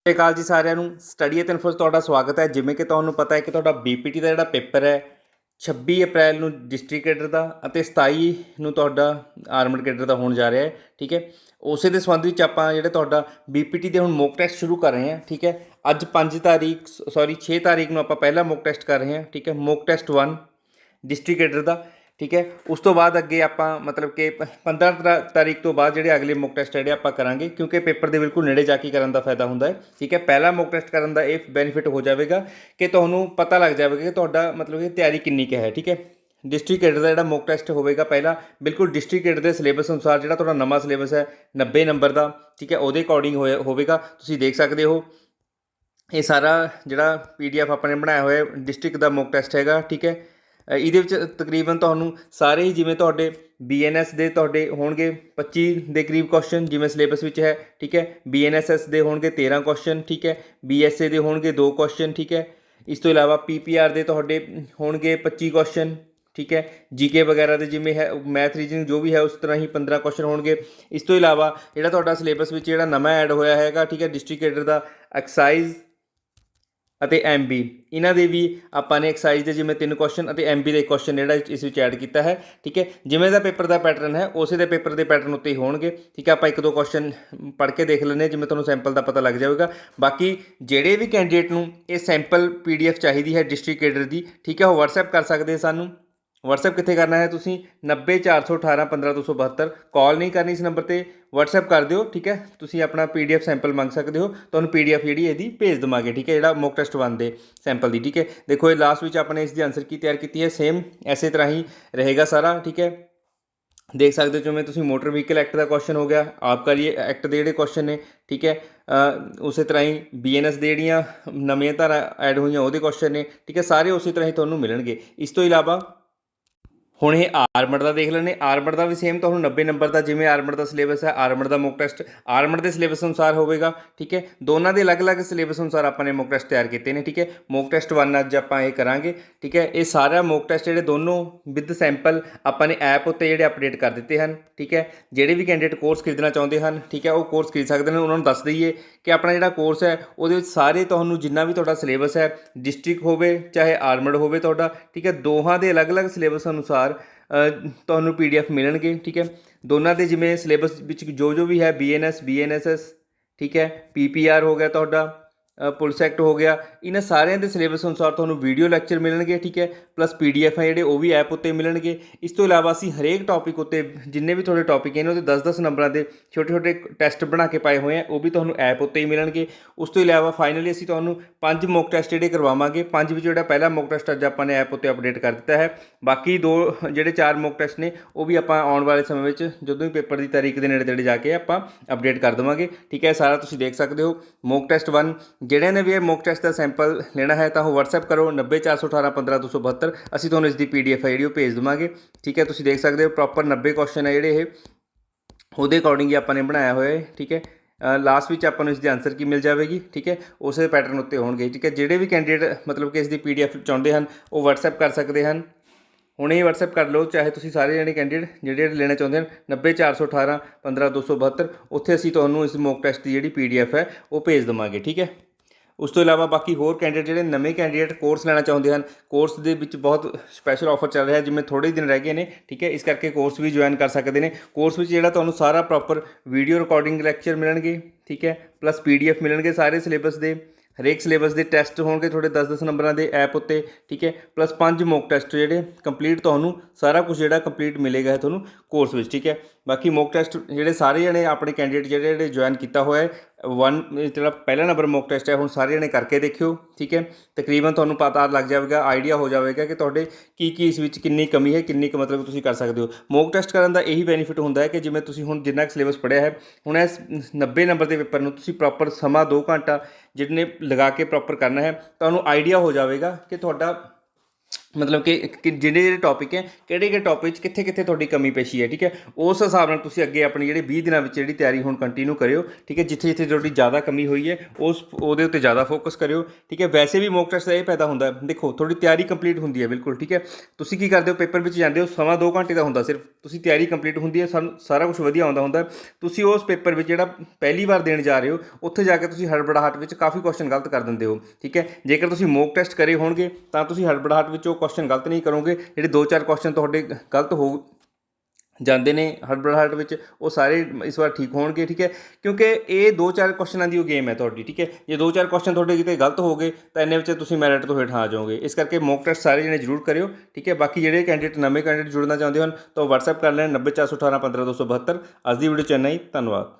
ਸਤਿ ਸ਼੍ਰੀ ਅਕਾਲ ਜੀ ਸਾਰਿਆਂ ਨੂੰ। ਸਟੱਡੀ ਐਟ ਇਨਫੋ 'ਚ ਤੁਹਾਡਾ ਸਵਾਗਤ ਹੈ। ਜਿਵੇਂ ਕਿ ਤੁਹਾਨੂੰ ਪਤਾ ਹੈ ਕਿ ਤੁਹਾਡਾ ਬੀਪੀਟੀ ਦਾ ਜਿਹੜਾ ਪੇਪਰ ਹੈ 26 ਅਪ੍ਰੈਲ ਨੂੰ ਡਿਸਟ੍ਰਿਕਟ ਕੇਡਰ ਦਾ ਅਤੇ 27 ਨੂੰ ਤੁਹਾਡਾ ਆਰਮਡ ਕੇਡਰ ਦਾ ਹੋਣ ਜਾ ਰਿਹਾ ਹੈ, ਠੀਕ ਹੈ? ਉਸੇ ਦੇ ਸੰਬੰਧ ਵਿੱਚ ਆਪਾਂ ਜਿਹੜਾ ਤੁਹਾਡਾ ਬੀਪੀਟੀ ਦੇ ਹੁਣ ਮੋਕ ਟੈਸਟ ਸ਼ੁਰੂ ਕਰ ਰਹੇ ਹਾਂ, ਠੀਕ ਹੈ? ਅੱਜ 5 ਤਾਰੀਖ ਸੌਰੀ 6 ਤਾਰੀਖ ਨੂੰ ਆਪਾਂ ਪਹਿਲਾ ਮੋਕ ਟੈਸਟ ਕਰ ਰਹੇ ਹਾਂ, ਠੀਕ ਹੈ? ਮੋਕ ਟੈਸਟ 1 ਡਿਸਟ੍ਰਿਕਟ ਕੇਡਰ ਦਾ। ਠੀਕ ਹੈ? ਉਸ ਤੋਂ ਬਾਅਦ ਅੱਗੇ ਆਪਾਂ ਮਤਲਬ ਕਿ ਪ- 15 ਤਾਰੀਖ ਤੋਂ ਬਾਅਦ ਜਿਹੜੇ ਅਗਲੇ ਮੌਕ ਟੈਸਟ ਜਿਹੜੇ ਆਪਾਂ ਕਰਾਂਗੇ, ਕਿਉਂਕਿ ਪੇਪਰ ਦੇ ਬਿਲਕੁਲ ਨੇੜੇ ਜਾ ਕੇ ਕਰਨ ਦਾ ਫਾਇਦਾ ਹੁੰਦਾ ਹੈ, ਠੀਕ ਹੈ? ਪਹਿਲਾ ਮੌਕ ਟੈਸਟ ਕਰਨ ਦਾ ਇਹ ਬੈਨੀਫਿਟ ਹੋ ਜਾਵੇਗਾ ਕਿ ਤੁਹਾਨੂੰ ਪਤਾ ਲੱਗ ਜਾਵੇਗਾ ਕਿ ਤੁਹਾਡਾ ਮਤਲਬ ਕਿ ਤਿਆਰੀ ਕਿੰਨੀ ਕੁ ਹੈ, ਠੀਕ ਹੈ? ਡਿਸਟ੍ਰਿਕਟ ਕੈਡਰ ਦਾ ਜਿਹੜਾ ਮੌਕ ਟੈਸਟ ਹੋਵੇਗਾ ਪਹਿਲਾ, ਬਿਲਕੁਲ ਡਿਸਟ੍ਰਿਕਟ ਕੈਡਰ ਦੇ ਸਿਲੇਬਸ ਅਨੁਸਾਰ ਜਿਹੜਾ ਤੁਹਾਡਾ ਨਵਾਂ ਸਿਲੇਬਸ ਹੈ 90 ਨੰਬਰ ਦਾ, ਠੀਕ ਹੈ? ਉਹਦੇ ਅਕੋਰਡਿੰਗ ਹੋਵੇਗਾ। ਤੁਸੀਂ ਦੇਖ ਸਕਦੇ ਹੋ, ਇਹ ਸਾਰਾ ਜਿਹੜਾ ਪੀਡੀਐਫ ਆਪਾਂ ਨੇ ਬਣਾਇਆ ਹੋਇਆ ਡਿਸਟ੍ਰਿਕਟ ਦਾ ਮੌਕ ਟੈਸਟ ਹੈਗਾ, ਠੀਕ ਹੈ? ਇਹਦੇ ਵਿੱਚ ਤਕਰੀਬਨ ਤੁਹਾਨੂੰ ਸਾਰੇ ਹੀ ਜਿਵੇਂ ਤੁਹਾਡੇ ਬੀਐਨਐਸ ਦੇ ਤੁਹਾਡੇ ਹੋਣਗੇ 25 ਦੇ ਕਰੀਬ ਕੁਐਸਚਨ ਜਿਵੇਂ ਸਿਲੇਬਸ ਵਿੱਚ ਹੈ, ਠੀਕ ਹੈ? ਬੀਐਨਐਸਐਸ ਦੇ ਹੋਣਗੇ 13 ਕੁਐਸਚਨ ਠੀਕ ਹੈ? ਬੀਐਸਏ ਦੇ ਹੋਣਗੇ 2 ਕੁਐਸਚਨ ਠੀਕ ਹੈ? ਇਸ ਤੋਂ ਇਲਾਵਾ ਪੀਪੀਆਰ ਦੇ ਤੁਹਾਡੇ ਹੋਣਗੇ 25 ਕੁਐਸਚਨ ਠੀਕ ਹੈ? ਜੀਕੇ ਵਗੈਰਾ ਦੇ ਜਿਵੇਂ ਹੈ ਮੈਥ ਰੀਜਨਿੰਗ ਜੋ ਵੀ ਹੈ, ਉਸ ਤਰ੍ਹਾਂ ਹੀ 15 ਕੁਐਸਚਨ ਹੋਣਗੇ। ਇਸ ਤੋਂ ਇਲਾਵਾ ਜਿਹੜਾ ਤੁਹਾਡਾ ਸਿਲੇਬਸ ਵਿੱਚ ਜਿਹੜਾ ਨਵਾਂ ਐਡ ਹੋਇਆ ਹੈਗਾ, ਠੀਕ ਹੈ? ਡਿਸਟ੍ਰਿਕਟ ਕੈਡਰ ਦਾ ਐਕਸਾਈਜ਼ ਅਤੇ ਐਮਬੀ ਇਹਨਾਂ ਦੇ ਵੀ ਆਪਾਂ ਨੇ ਐਕਸਾਈਜ਼ ਦੇ ਜਿਵੇਂ ਤਿੰਨ ਕੁਐਸਚਨ ਅਤੇ ਐਮਬੀ ਦੇ ਕੁਐਸਚਨ ਜਿਹੜਾ ਇਸ ਵਿੱਚ ਐਡ ਕੀਤਾ ਹੈ, ਠੀਕ ਹੈ? ਜਿਵੇਂ ਦਾ ਪੇਪਰ ਦਾ ਪੈਟਰਨ ਹੈ, ਉਸੇ ਦੇ ਪੇਪਰ ਦੇ ਪੈਟਰਨ ਉੱਤੇ ਹੀ ਹੋਣਗੇ, ਠੀਕ ਹੈ? ਆਪਾਂ ਇੱਕ ਦੋ ਕੁਐਸਚਨ ਪੜ੍ਹ ਕੇ ਦੇਖ ਲੈਂਦੇ ਹਾਂ, ਜਿਵੇਂ ਤੁਹਾਨੂੰ ਸੈਂਪਲ ਦਾ ਪਤਾ ਲੱਗ ਜਾਵੇਗਾ। ਬਾਕੀ ਜਿਹੜੇ ਵੀ ਕੈਂਡੀਡੇਟ ਨੂੰ ਇਹ ਸੈਂਪਲ ਪੀਡੀਐਫ ਚਾਹੀਦੀ ਹੈ ਡਿਸਟ੍ਰਿਕਟ ਕੈਡਰ ਦੀ, ਠੀਕ ਹੈ? ਉਹ WhatsApp ਕਰ ਸਕਦੇ ਸਾਨੂੰ। WhatsApp ਕਿੱਥੇ ਕਰਨਾ ਹੈ ਤੁਸੀਂ? 90418 ਕਾਲ ਨਹੀਂ ਕਰਨੀ ਇਸ ਨੰਬਰ ਤੇ। WhatsApp ਕਰ ਦਿਓ, ਠੀਕ ਹੈ? ਤੁਸੀਂ ਆਪਣਾ PDF ਸੈਂਪਲ ਮੰਗ ਸਕਦੇ ਹੋ। ਤੁਹਾਨੂੰ PDF ਜਿਹੜੀ ਇਹਦੀ ਭੇਜ ਦਵਾਂਗੇ, ਠੀਕ ਹੈ? ਜਿਹੜਾ ਮੌਕ ਟੈਸਟ 1 ਦੇ ਸੈਂਪਲ ਦੀ, ਠੀਕ ਹੈ? ਦੇਖੋ, ਇਹ ਲਾਸਟ ਵਿੱਚ ਆਪਣੇ ਇਸ ਦੀ ਆਨਸਰ ਕੀ ਤਿਆਰ ਕੀਤੀ ਹੈ? ਸੇਮ ਐਸੇ ਤਰ੍ਹਾਂ ਹੀ ਰਹੇਗਾ ਸਾਰਾ, ਠੀਕ ਹੈ? ਦੇਖ ਸਕਦੇ ਹੋ ਜਿਵੇਂ ਤੁਸੀਂ ਮੋਟਰ ਵਹੀਕਲ ਐਕਟ ਦਾ ਕੁਐਸਚਨ ਹੋ ਗਿਆ। ਆਬਕਾਰੀ ਐਕਟ ਦੇ ਜਿਹੜੇ ਕੁਐਸਚਨ ਨੇ, ਠੀਕ ਹੈ? ਉਸੇ ਤਰ੍ਹਾਂ ਹੀ ਬੀਐਨਐਸ ਦੇ ਜਿਹੜੀਆਂ ਨਵੀਆਂ ਧਾਰਾ ਐਡ ਹੋਈਆਂ ਉਹਦੇ ਕੁਐਸਚਨ ਨੇ, ਠੀਕ ਹੈ? ਸਾਰੇ ਉਸੇ ਤਰ੍ਹਾਂ ਹੀ ਤੁਹਾਨੂੰ ਮਿਲਣਗੇ। ਇਸ ਤੋਂ ਇਲਾਵਾ ਹੁਣ ਇਹ ਆਰਮਡ ਦਾ ਦੇਖ ਲੈਣੇ ਆਰਮਡ ਦਾ ਵੀ ਸੇਮ ਤੁਹਾਨੂੰ 90 ਨੰਬਰ ਦਾ, ਜਿਵੇਂ ਆਰਮਡ ਦਾ ਸਿਲੇਬਸ ਹੈ ਆਰਮਡ ਦਾ ਮੌਕ ਟੈਸਟ ਆਰਮਡ ਦੇ ਸਿਲੇਬਸ ਅਨੁਸਾਰ ਹੋਵੇਗਾ, ਠੀਕ ਹੈ? ਦੋਨਾਂ ਦੇ ਅਲੱਗ-ਅਲੱਗ ਸਿਲੇਬਸ ਅਨੁਸਾਰ ਆਪਾਂ ਨੇ ਮੌਕ ਟੈਸਟ ਤਿਆਰ ਕੀਤੇ ਨੇ, ਠੀਕ ਹੈ? ਮੌਕ ਟੈਸਟ 1 ਅੱਜ ਆਪਾਂ ਇਹ ਕਰਾਂਗੇ, ਠੀਕ ਹੈ? ਇਹ ਸਾਰਾ ਮੌਕ ਟੈਸਟ ਜਿਹੜੇ ਦੋਨੋਂ ਵਿਦ ਸੈਂਪਲ ਆਪਾਂ ਨੇ ਐਪ ਉੱਤੇ ਜਿਹੜੇ ਅਪਡੇਟ ਕਰ ਦਿੱਤੇ ਹਨ, ਠੀਕ ਹੈ? ਜਿਹੜੇ ਵੀ ਕੈਂਡੀਡੇਟ ਕੋਰਸ ਖਰੀਦਣਾ ਚਾਹੁੰਦੇ ਹਨ, ਠੀਕ ਹੈ? ਉਹ ਕੋਰਸ ਖਰੀਦ ਸਕਦੇ ਨੇ, ਉਹਨਾਂ ਨੂੰ ਦੱਸ ਦਈਏ ਕਿ ਆਪਣਾ ਜਿਹੜਾ ਕੋਰਸ ਹੈ, ਉਹਦੇ ਵਿੱਚ ਸਾਰੇ ਤੁਹਾਨੂੰ ਜਿੰਨਾ ਵੀ ਤੁਹਾਡਾ ਸਿਲੇਬਸ ਹੈ ਡਿਸਟ੍ਰਿਕਟ ਹੋਵੇ, ਚਾਹੇ ਆਰਮਡ ਹੋਵੇ ਤੁਹਾਡਾ, ਠੀਕ ਹੈ? ਦੋਹਾਂ ਦੇ ਅਲੱਗ-ਅਲੱਗ ਸਿਲੇਬਸ ਅਨੁਸਾਰ ਅ, ਤੁਹਾਨੂੰ ਪੀਡੀਐਫ ਮਿਲਣਗੇ ਠੀਕ ਹੈ? ਦੋਨਾਂ ਦੇ ਜਿਵੇਂ ਸਿਲੇਬਸ ਵਿੱਚ ਜੋ ਜੋ ਵੀ ਹੈ ਬੀਐਨਐਸ ਬੀਐਨਐਸਐਸ ਠੀਕ ਹੈ? ਪੀਪੀਆਰ ਹੋ ਗਿਆ ਤੁਹਾਡਾ ਪੁਲਿਸ ਐਕਟ ਹੋ ਗਿਆ। ਇਹਨਾਂ ਸਾਰਿਆਂ ਦੇ ਸਿਲੇਬਸ ਅਨੁਸਾਰ ਤੁਹਾਨੂੰ ਵੀਡੀਓ ਲੈਕਚਰ ਮਿਲਣਗੇ, ਠੀਕ ਹੈ? ਪਲੱਸ ਪੀਡੀਐਫ ਹੈ ਜਿਹੜੇ, ਉਹ ਵੀ ਐਪ ਉੱਤੇ ਮਿਲਣਗੇ। ਇਸ ਤੋਂ ਇਲਾਵਾ ਅਸੀਂ ਹਰੇਕ ਟੌਪਿਕ ਉੱਤੇ, ਜਿੰਨੇ ਵੀ ਤੁਹਾਡੇ ਟੌਪਿਕ ਨੇ ਉਹਦੇ 10-10 ਨੰਬਰਾਂ ਦੇ ਛੋਟੇ-ਛੋਟੇ ਟੈਸਟ ਬਣਾ ਕੇ ਪਾਏ ਹੋਏ ਆ, ਉਹ ਵੀ ਤੁਹਾਨੂੰ ਐਪ ਉੱਤੇ ਹੀ ਮਿਲਣਗੇ। ਉਸ ਤੋਂ ਇਲਾਵਾ ਫਾਈਨਲੀ ਅਸੀਂ ਤੁਹਾਨੂੰ ਪੰਜ ਮੌਕ ਟੈਸਟ ਜਿਹੜੇ ਕਰਵਾਵਾਂਗੇ। ਪੰਜ ਵਿੱਚ ਜਿਹੜਾ ਪਹਿਲਾ ਮੌਕ ਟੈਸਟ ਅੱਜ ਆਪਾਂ ਨੇ ਐਪ ਉੱਤੇ ਅਪਡੇਟ ਕਰ ਦਿੱਤਾ ਹੈ। ਬਾਕੀ ਦੋ ਜਿਹੜੇ ਚਾਰ ਮੌਕ ਟੈਸਟ ਨੇ, ਉਹ ਵੀ ਆਪਾਂ ਆਉਣ ਵਾਲੇ ਸਮੇਂ ਵਿੱਚ ਜਦੋਂ ਵੀ ਪੇਪਰ ਦੀ ਤਾਰੀਖ ਦੇ ਨੇੜੇ ਤੇੜੇ ਜਾ ਕੇ ਆਪਾਂ ਅਪਡੇਟ ਕਰ ਦੇਵਾਂਗੇ। ਠੀਕ ਹੈ, ਸਾਰਾ ਤੁਸੀਂ ਦੇਖ ਸਕਦੇ ਹੋ। ਮੌਕ ਟੈਸਟ 1 ਜਿਹੜੇ ਨੇ ਵੀ ਇਹ ਮੌਕ ਟੈਸਟ ਦਾ ਸੈਂਪਲ ਲੈਣਾ ਹੈ, ਤਾਂ ਉਹ WhatsApp ਕਰੋ 90418 ਅਸੀਂ ਤੁਹਾਨੂੰ ਇਸ ਦੀ PDF ਹੈ ਜਿਹੜੀ ਉਹ ਭੇਜ ਦੇਵਾਂਗੇ। ਠੀਕ ਹੈ, ਤੁਸੀਂ ਦੇਖ ਸਕਦੇ ਹੋ ਪ੍ਰੋਪਰ 90 ਕੁਐਸਚਨ ਹੈ ਜਿਹੜੇ ਇਹ। ਉਹਦੇ ਅਕੋਰਡਿੰਗ ਹੀ ਆਪਾਂ ਨੇ ਬਣਾਇਆ ਹੋਇਆ ਹੈ ਠੀਕ ਹੈ। ਲਾਸਟ ਵਿੱਚ ਆਪਾਂ ਨੂੰ ਇਸ ਦੀ ਆਨਸਰ ਕੀ ਮਿਲ ਜਾਵੇਗੀ, ਠੀਕ ਹੈ। ਉਸੇ ਪੈਟਰਨ ਉੱਤੇ ਹੋਣਗੇ, ਠੀਕ ਹੈ। ਜਿਹੜੇ ਵੀ ਕੈਂਡੀਡੇਟ ਮਤਲਬ ਕਿ ਇਸ ਦੀ PDF ਚਾਹੁੰਦੇ ਹਨ, ਉਹ WhatsApp ਕਰ ਸਕਦੇ ਹਨ। ਹੁਣੇ ਹੀ WhatsApp ਕਰ ਲਓ, ਚਾਹੇ ਤੁਸੀਂ ਸਾਰੇ ਜਣੇ ਕੈਂਡੀਡੇਟ ਜਿਹੜੇ ਲੈਣਾ ਚਾਹੁੰਦੇ ਹਨ 90418 15272 ਉੱਥੇ ਅਸੀਂ ਤੁਹਾਨੂੰ ਇਸ ਮੌਕ ਟੈਸਟ ਦੀ ਜਿਹੜੀ PDF ਹੈ, ਉਹ ਭੇਜ ਦੇਵਾਂਗੇ, ਠੀਕ ਹੈ। ਉਸ ਤੋਂ ਇਲਾਵਾ ਬਾਕੀ ਹੋਰ ਕੈਂਡੀਡੇਟ ਜਿਹੜੇ ਨਵੇਂ ਕੈਂਡੀਡੇਟ ਕੋਰਸ ਲੈਣਾ ਚਾਹੁੰਦੇ ਹਨ ਕੋਰਸ ਦੇ ਵਿੱਚ ਬਹੁਤ ਸਪੈਸ਼ਲ ਆਫਰ ਚੱਲ ਰਿਹਾ ਜਿਵੇਂ ਥੋੜੇ ਦਿਨ ਰਹਿ ਗਏ ਨੇ, ਠੀਕ ਹੈ, ਇਸ ਕਰਕੇ ਕੋਰਸ ਵੀ ਜੁਆਇਨ ਕਰ ਸਕਦੇ ਨੇ। ਕੋਰਸ ਵਿੱਚ ਜਿਹੜਾ ਤੁਹਾਨੂੰ ਸਾਰਾ ਪ੍ਰੋਪਰ ਵੀਡੀਓ ਰਿਕਾਰਡਿੰਗ ਲੈਕਚਰ ਮਿਲਣਗੇ, ਠੀਕ ਹੈ ਪਲੱਸ ਪੀਡੀਐਫ ਮਿਲਣਗੇ ਸਾਰੇ ਸਿਲੇਬਸ ਦੇ, ਹਰੇਕ ਸਿਲੇਬਸ ਦੇ ਟੈਸਟ ਹੋਣਗੇ ਤੁਹਾਡੇ 10-10 ਨੰਬਰਾਂ ਦੇ ਐਪ ਉੱਤੇ, ਠੀਕ ਹੈ ਪਲੱਸ ਪੰਜ ਮੌਕ ਟੈਸਟ ਜਿਹੜੇ ਕੰਪਲੀਟ ਤੁਹਾਨੂੰ ਸਾਰਾ ਕੁਝ ਜਿਹੜਾ ਕੰਪਲੀਟ ਮਿਲੇਗਾ ਹੈ ਤੁਹਾਨੂੰ ਕੋਰਸ ਵਿੱਚ, ਠੀਕ ਹੈ। ਬਾਕੀ ਮੌਕ ਟੈਸਟ ਜਿਹੜੇ ਸਾਰੇ ਜਣੇ ਆਪਣੇ ਕੈਂਡੀਡੇਟ ਜਿਹੜੇ ਜਿਹੜੇ ਜੁਆਇਨ ਕੀਤਾ ਹੋਇਆ ਹੈ ਵਨ ਜਿਹੜਾ ਪਹਿਲਾ ਨੰਬਰ ਮੌਕ ਟੈਸਟ ਹੈ, ਹੁਣ ਸਾਰੇ ਜਣੇ ਕਰਕੇ ਦੇਖਿਓ, ਠੀਕ ਹੈ? ਤਕਰੀਬਨ ਤੁਹਾਨੂੰ ਪਤਾ ਲੱਗ ਜਾਵੇਗਾ ਆਈਡੀਆ ਹੋ ਜਾਵੇਗਾ ਕਿ ਤੁਹਾਡੇ ਕੀ ਕੀ ਇਸ ਵਿੱਚ ਕਿੰਨੀ ਕਮੀ ਹੈ, ਕਿੰਨੀ ਕੁ ਮਤਲਬ ਤੁਸੀਂ ਕਰ ਸਕਦੇ ਹੋ। ਮੌਕ ਟੈਸਟ ਕਰਨ ਦਾ ਇਹੀ ਬੈਨੀਫਿਟ ਹੁੰਦਾ ਹੈ ਕਿ ਜਿਵੇਂ ਤੁਸੀਂ ਹੁਣ ਜਿੰਨਾ ਕੁ ਸਿਲੇਬਸ ਪੜ੍ਹਿਆ ਹੈ, ਹੁਣ ਇਸ 90 ਨੰਬਰ ਦੇ ਪੇਪਰ ਨੂੰ ਤੁਸੀਂ ਪ੍ਰੋਪਰ ਸਮਾਂ 2 ਘੰਟਾ ਜਿਹਨੇ ਲਗਾ ਕੇ ਪ੍ਰੋਪਰ ਕਰਨਾ ਹੈ, ਤੁਹਾਨੂੰ ਆਈਡੀਆ ਹੋ ਜਾਵੇਗਾ ਕਿ ਤੁਹਾਡਾ ਮਤਲਬ ਕਿ ਜਿਹੜੇ ਜਿਹੜੇ ਟੌਪਿਕ ਹੈ, ਕਿਹੜੇ ਕਿਹੜੇ ਟੌਪਿਕ 'ਚ ਕਿੱਥੇ ਕਿੱਥੇ ਤੁਹਾਡੀ ਕਮੀ ਪੇਸ਼ੀ ਹੈ, ਠੀਕ ਹੈ? ਉਸ ਹਿਸਾਬ ਨਾਲ ਤੁਸੀਂ ਅੱਗੇ ਆਪਣੀ ਜਿਹੜੇ 20 ਦਿਨਾਂ ਵਿੱਚ ਜਿਹੜੀ ਤਿਆਰੀ ਹੁਣ ਕੰਟੀਨਿਊ ਕਰਿਓ, ਠੀਕ ਹੈ? ਜਿੱਥੇ ਜਿੱਥੇ ਤੁਹਾਡੀ ਜ਼ਿਆਦਾ ਕਮੀ ਹੋਈ ਹੈ, ਉਸ ਉਹਦੇ ਉੱਤੇ ਜ਼ਿਆਦਾ ਫੋਕਸ ਕਰਿਓ, ਠੀਕ ਹੈ? ਵੈਸੇ ਵੀ ਮੌਕ ਟੈਸਟ ਦਾ ਇਹ ਪੈਦਾ ਹੁੰਦਾ ਦੇਖੋ, ਤੁਹਾਡੀ ਤਿਆਰੀ ਕੰਪਲੀਟ ਹੁੰਦੀ ਹੈ, ਬਿਲਕੁਲ, ਠੀਕ ਹੈ? ਤੁਸੀਂ ਕੀ ਕਰਦੇ ਹੋ? ਪੇਪਰ ਵਿੱਚ ਜਾਂਦੇ ਹੋ, ਸਮਾਂ 2 ਘੰਟੇ ਦਾ ਹੁੰਦਾ ਸਿਰਫ। ਤੁਸੀਂ ਤਿਆਰੀ ਕੰਪਲੀਟ ਹੁੰਦੀ ਹੈ, ਸਾਨੂੰ ਸਾਰਾ ਕੁਝ ਵਧੀਆ ਆਉਂਦਾ ਹੁੰਦਾ ਤੁਸੀਂ ਉਸ ਪੇਪਰ ਵਿੱਚ ਜਿਹੜਾ ਪਹਿਲੀ ਵਾਰ ਦੇਣ ਜਾ ਰਹੇ ਹੋ, ਉੱਥੇ ਜਾ ਕੇ ਤੁਸੀਂ ਹੜਬੜਾਹਟ ਵਿੱਚ ਕਾਫੀ ਕੁਐਸਚਨ ਗਲਤ ਕਰ ਦਿੰਦੇ ਹੋ, ਠੀਕ ਹੈ? ਜੇਕਰ ਤੁਸੀਂ ਮੌਕ ਟੈਸਟ ਕਰੇ ਹੋਣਗੇ, ਤਾਂ ਤੁਸੀਂ ਹੜਬੜਾਹਟ ਵਿੱਚ ਉਹ ਕੁਐਸਚਨ ਗਲਤ ਨਹੀਂ ਕਰੋਗੇ, ਜਿਹੜੇ 2-4 ਕੁਐਸਚਨ ਤੁਹਾਡੇ ਗਲਤ ਹੋ ਜਾਂਦੇ ਨੇ ਹੜਬੜਾਹਟ ਵਿੱਚ, ਉਹ ਸਾਰੇ ਇਸ ਵਾਰ ਠੀਕ ਹੋਣਗੇ, ਠੀਕ ਹੈ? ਕਿਉਂਕਿ ਇਹ 2-4 ਕੁਐਸਚਨਾਂ ਦੀ ਉਹ ਗੇਮ ਹੈ ਤੁਹਾਡੀ, ਠੀਕ ਹੈ? ਜੇ 2-4 ਕੁਐਸਚਨ ਤੁਹਾਡੇ ਕਿਤੇ ਗਲਤ ਹੋ ਗਏ, ਤਾਂ ਇੰਨੇ ਵਿੱਚ ਤੁਸੀਂ ਮੈਰਿਟ ਤੋਂ ਹੇਠਾਂ ਆ ਜਾਓਗੇ। ਇਸ ਕਰਕੇ ਮੌਕ ਟੈਸਟ ਸਾਰੇ ਜਣੇ ਜ਼ਰੂਰ ਕਰਿਓ, ਠੀਕ ਹੈ? ਬਾਕੀ ਜਿਹੜੇ ਕੈਂਡੀਡੇਟ ਨਵੇਂ ਕੈਂਡੀਡੇਟ ਜੁੜਨਾ ਚਾਹੁੰਦੇ ਹਨ ਤਾਂ WhatsApp ਕਰ ਲੈਣ 90418 15272 ਅੱਜ ਦੀ ਵੀਡੀਓ ਚ ਇੰਨਾ ਹੀ, ਧੰਨਵਾਦ।